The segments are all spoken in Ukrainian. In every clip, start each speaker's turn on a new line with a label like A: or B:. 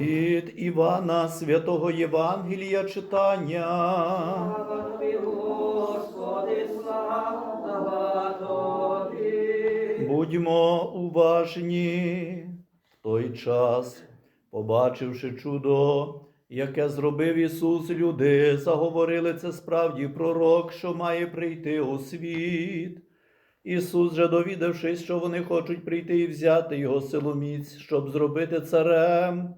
A: Від Івана Святого Євангелія читання.
B: Слава тобі, Господи, слава тобі.
A: Будьмо уважні. В той час, побачивши чудо, яке зробив Ісус, люди заговорили це справді пророк, що має прийти у світ. Ісус же, довідавшись, що вони хочуть прийти і взяти його силоміць, щоб зробити царем,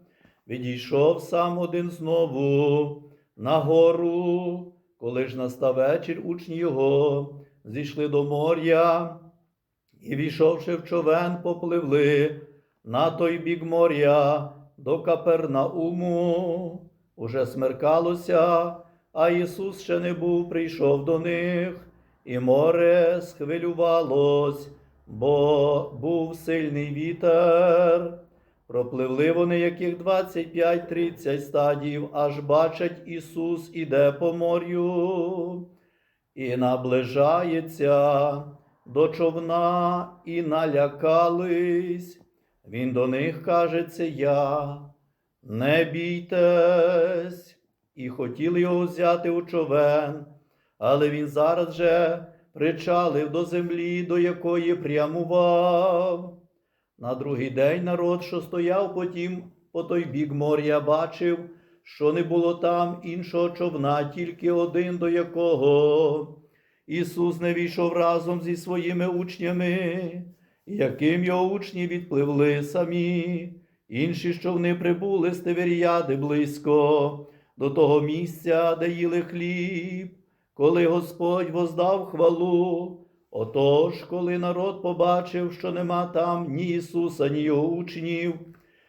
A: відійшов сам один знову на гору, коли ж настав вечір, учні його зійшли до моря, і, війшовши в човен, попливли на той бік моря до Капернауму. Уже смеркалося, а Ісус ще не був, прийшов до них, і море схвилювалось, бо був сильний вітер. Пропливли вони яких 25-30 стадів, аж бачать Ісус іде по морю і наближається до човна, і налякались. Він до них каже, це я, не бійтесь, і хотіли його взяти у човен, але він зараз же причалив до землі, до якої прямував. На другий день народ, що стояв потім по той бік моря, бачив, що не було там іншого човна, тільки один, до якого Ісус не війшов разом зі своїми учнями, яким його учні відпливли самі, інші човни прибули з Тиверіади близько до того місця, де їли хліб, коли Господь воздав хвалу. Отож, коли народ побачив, що нема там ні Ісуса, ні його учнів,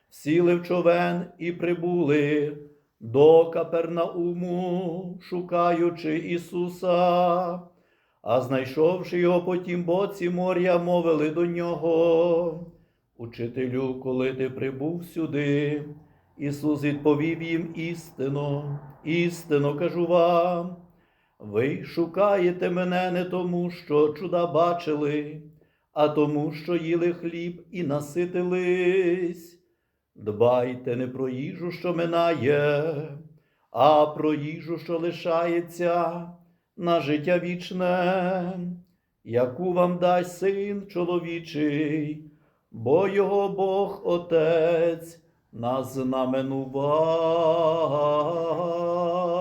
A: сіли в човен і прибули до Капернауму, шукаючи Ісуса, а знайшовши його по тім боці моря, мовили до нього. Учителю, коли ти прибув сюди, Ісус відповів їм істину, істину кажу вам. Ви шукаєте мене не тому, що чуда бачили, а тому, що їли хліб і наситились. Дбайте не про їжу, що минає, а про їжу, що лишається на життя вічне, яку вам дасть син чоловічий, бо його Бог Отець назнаменував.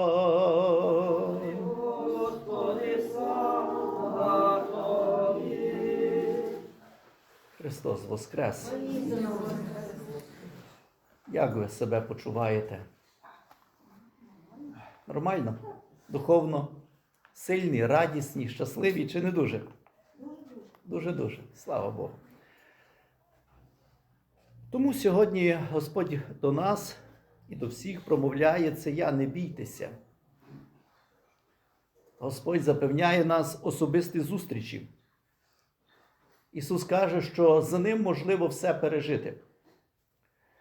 A: Христос Воскрес! Як ви себе почуваєте? Нормально? Духовно? Сильні, радісні, щасливі чи не дуже? Дуже-дуже. Слава Богу. Тому сьогодні Господь до нас і до всіх промовляє це я, не бійтеся. Господь запевняє нас особисті зустрічі. Ісус каже, що за ним можливо все пережити.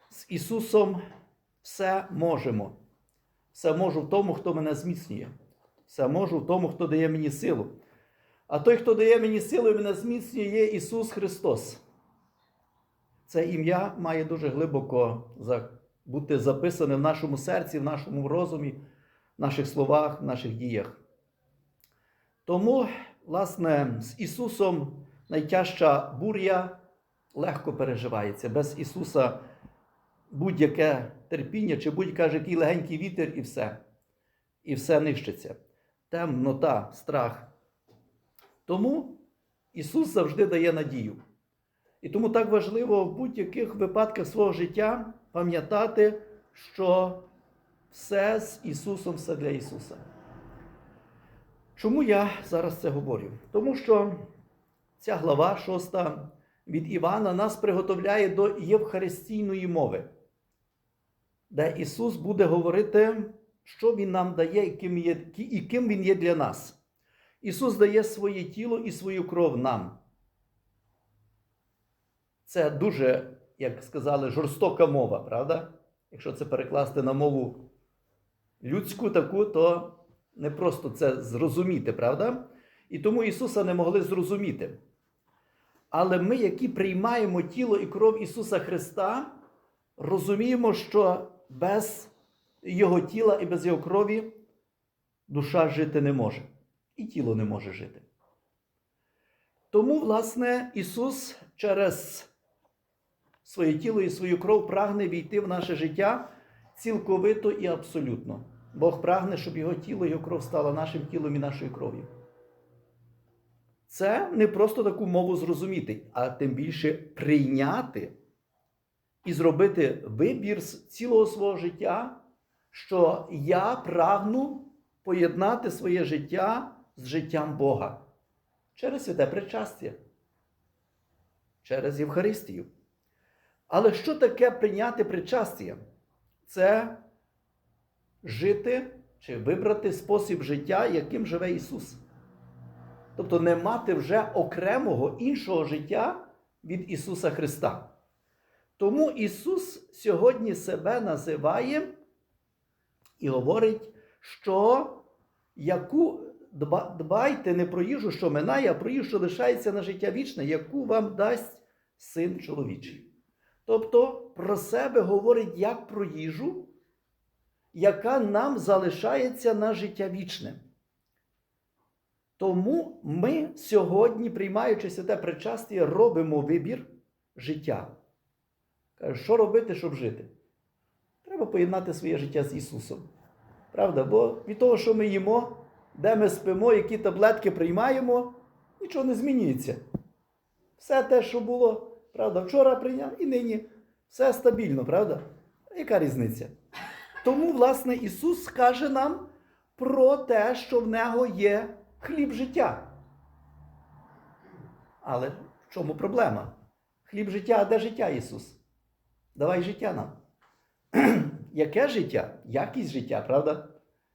A: З Ісусом все можемо. Все можу в тому, хто мене зміцнює. Все можу в тому, хто дає мені силу. А той, хто дає мені силу і мене зміцнює, є Ісус Христос. Це ім'я має дуже глибоко бути записане в нашому серці, в нашому розумі, в наших словах, в наших діях. Тому, власне, з Ісусом найтяжча буря легко переживається. Без Ісуса будь-яке терпіння чи будь-який який легенький вітер і все. І все нищиться. Темнота, страх. Тому Ісус завжди дає надію. І тому так важливо в будь-яких випадках свого життя пам'ятати, що все з Ісусом, все для Ісуса. Чому я зараз це говорю? Тому що ця глава шоста від Івана нас приготовляє до євхаристійної мови, де Ісус буде говорити, що Він нам дає і ким, є, і ким Він є для нас. Ісус дає своє тіло і свою кров нам. Це дуже, як сказали, жорстока мова, правда? Якщо це перекласти на мову людську таку, то не просто це зрозуміти, правда? І тому Ісуса не могли зрозуміти. Але ми, які приймаємо тіло і кров Ісуса Христа, розуміємо, що без його тіла і без його крові душа жити не може. І тіло не може жити. Тому, власне, Ісус через своє тіло і свою кров прагне війти в наше життя цілковито і абсолютно. Бог прагне, щоб його тіло і його кров стало нашим тілом і нашою кров'ю. Це не просто таку мову зрозуміти, а тим більше прийняти і зробити вибір з цілого свого життя, що я прагну поєднати своє життя з життям Бога через святе причастя, через Євхаристію. Але що таке прийняти причастя? Це жити чи вибрати спосіб життя, яким живе Ісус. Тобто не мати вже окремого іншого життя від Ісуса Христа. Тому Ісус сьогодні себе називає і говорить, що яку дбайте не про їжу, що минає, а про їжу, що лишається на життя вічне, яку вам дасть син чоловічий. Тобто про себе говорить як про їжу, яка нам залишається на життя вічне. Тому ми сьогодні, приймаючи святе причастя, робимо вибір життя. Що робити, щоб жити? Треба поєднати своє життя з Ісусом. Правда? Бо від того, що ми їмо, де ми спимо, які таблетки приймаємо, нічого не змінюється. Все те, що було, правда, вчора прийняв і нині все стабільно, правда? Яка різниця? Тому, власне, Ісус каже нам про те, що в нього є хліб життя. Але в чому проблема? Хліб життя, а де життя Ісус? Давай життя нам. Яке життя? Якість життя, правда?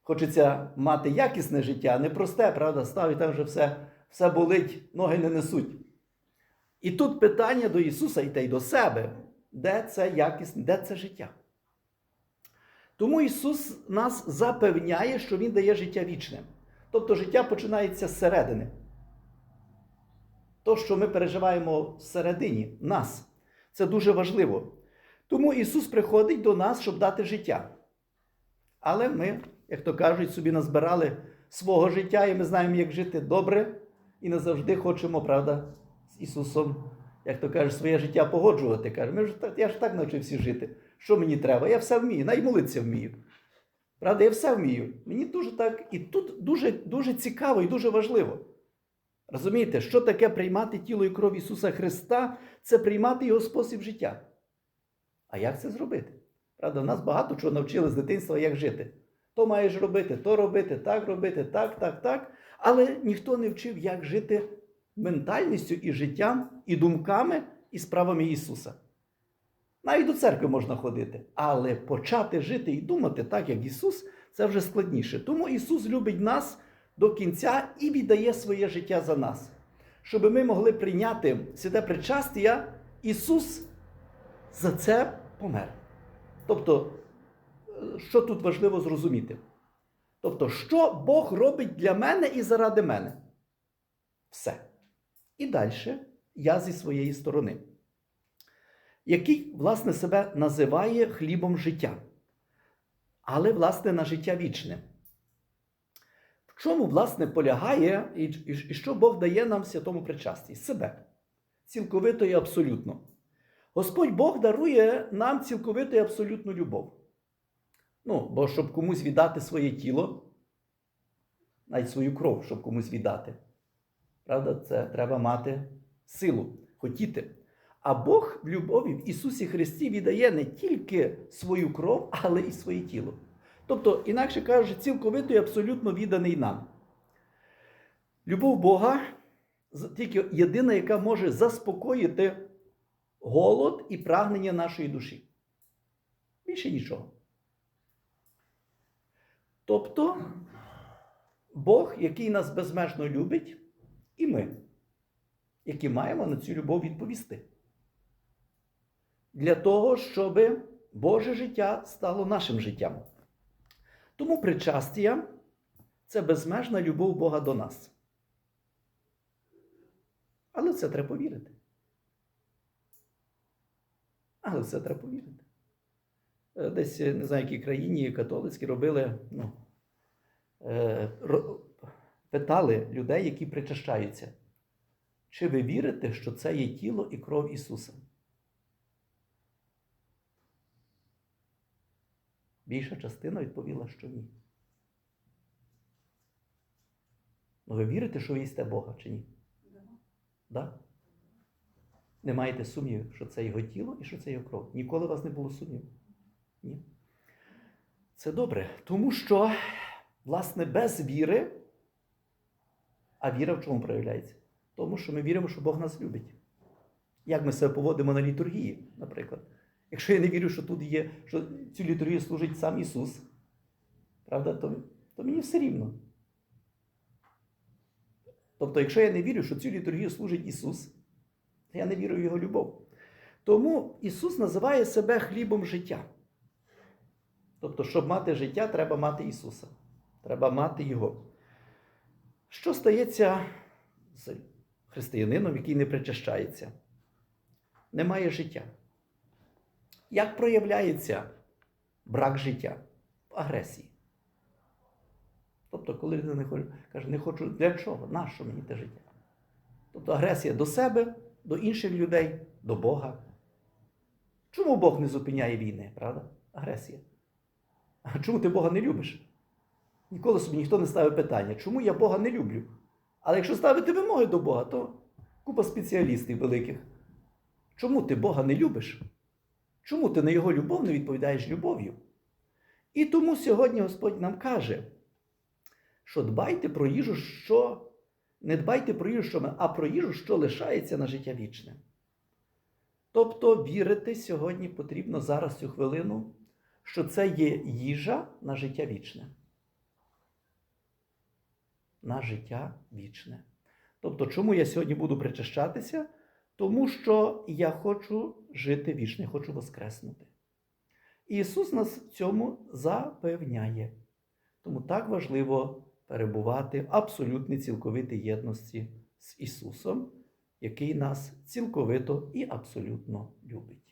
A: Хочеться мати якісне життя, не просте, правда? Став і там вже все, все болить, ноги не несуть. І тут питання до Ісуса і та й до себе, де це якісне, де це життя? Тому Ісус нас запевняє, що Він дає життя вічне. Тобто життя починається зсередини. То, що ми переживаємо всередині нас, це дуже важливо. Тому Ісус приходить до нас, щоб дати життя. Але ми, як то кажуть, собі назбирали свого життя, і ми знаємо, як жити добре, і не завжди хочемо, правда, з Ісусом, як то кажуть, своє життя погоджувати. Каже, ми так, я ж так навчився жити. Що мені треба? Я все вмію, навіть молитися вмію. Правда, я все вмію. Мені дуже так. І тут дуже, дуже цікаво і дуже важливо. Розумієте, що таке приймати тіло і кров Ісуса Христа? Це приймати Його спосіб життя. А як це зробити? Правда, нас багато чого навчили з дитинства, як жити. То маєш робити, то робити, так робити, так, так, так. Але ніхто не вчив, як жити ментальністю і життям, і думками, і справами Ісуса. Навіть до церкви можна ходити, але почати жити і думати так, як Ісус, це вже складніше. Тому Ісус любить нас до кінця і віддає своє життя за нас. Щоб ми могли прийняти святе причастя, Ісус за це помер. Тобто, е, що тут важливо зрозуміти? Тобто, що Бог робить для мене і заради мене? Все. І далі я зі своєї сторони який, власне, себе називає хлібом життя, але, власне, на життя вічне. В чому, власне, полягає і, і, і що Бог дає нам в святому причасті? Себе. Цілковито і абсолютно. Господь Бог дарує нам цілковито і абсолютну любов. Ну, бо щоб комусь віддати своє тіло, навіть свою кров, щоб комусь віддати. Правда, це треба мати силу, хотіти. А Бог в любові в Ісусі Христі віддає не тільки свою кров, але і своє тіло. Тобто, інакше кажучи, цілковито і абсолютно відданий нам. Любов Бога тільки єдина, яка може заспокоїти голод і прагнення нашої душі. Більше нічого. Тобто, Бог, який нас безмежно любить, і ми, які маємо на цю любов відповісти для того, щоб Боже життя стало нашим життям. Тому причастя це безмежна любов Бога до нас. Але це треба повірити. Але це треба повірити. е, десь не знаю, в якій країні католицькі робили, ну, е, питали людей, які причащаються. Чи ви вірите, що це є тіло і кров Ісуса? Більша частина відповіла, що ні. Ну ви вірите, що ви їсте Бога чи ні? Да? Не маєте сумнівів, що це його тіло і що це його кров. Ніколи у вас не було сумнівів. Ні. Це добре, тому що, власне, без віри, а віра в чому проявляється? Тому що ми віримо, що Бог нас любить. Як ми себе поводимо на літургії, наприклад. Якщо я не вірю, що тут є, що цю літургію служить сам Ісус, правда, то, то мені все рівно. Тобто, якщо я не вірю, що цю літургію служить Ісус, то я не вірю в Його любов. Тому Ісус називає себе хлібом життя. Тобто, щоб мати життя, треба мати Ісуса. Треба мати Його. Що стається з християнином, який не причащається? Немає життя. Як проявляється брак життя? В агресії. Тобто, коли людина не хоче, каже, не хочу для чого? Нащо мені те життя? Тобто агресія до себе, до інших людей, до Бога. Чому Бог не зупиняє війни, правда? Агресія. А чому ти Бога не любиш? Ніколи собі ніхто не ставив питання, чому я Бога не люблю? Але якщо ставити вимоги до Бога, то купа спеціалістів великих. Чому ти Бога не любиш? Чому ти на Його любов не відповідаєш любов'ю? І тому сьогодні Господь нам каже, що дбайте про їжу, що не дбайте про їжу, що ми, а про їжу, що лишається на життя вічне. Тобто вірити сьогодні потрібно зараз цю хвилину, що це є їжа на життя вічне. На життя вічне. Тобто, чому я сьогодні буду причащатися? Тому що я хочу жити вічно, я хочу воскреснути. І Ісус нас в цьому запевняє. Тому так важливо перебувати в абсолютній цілковитій єдності з Ісусом, який нас цілковито і абсолютно любить.